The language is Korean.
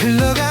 흘러가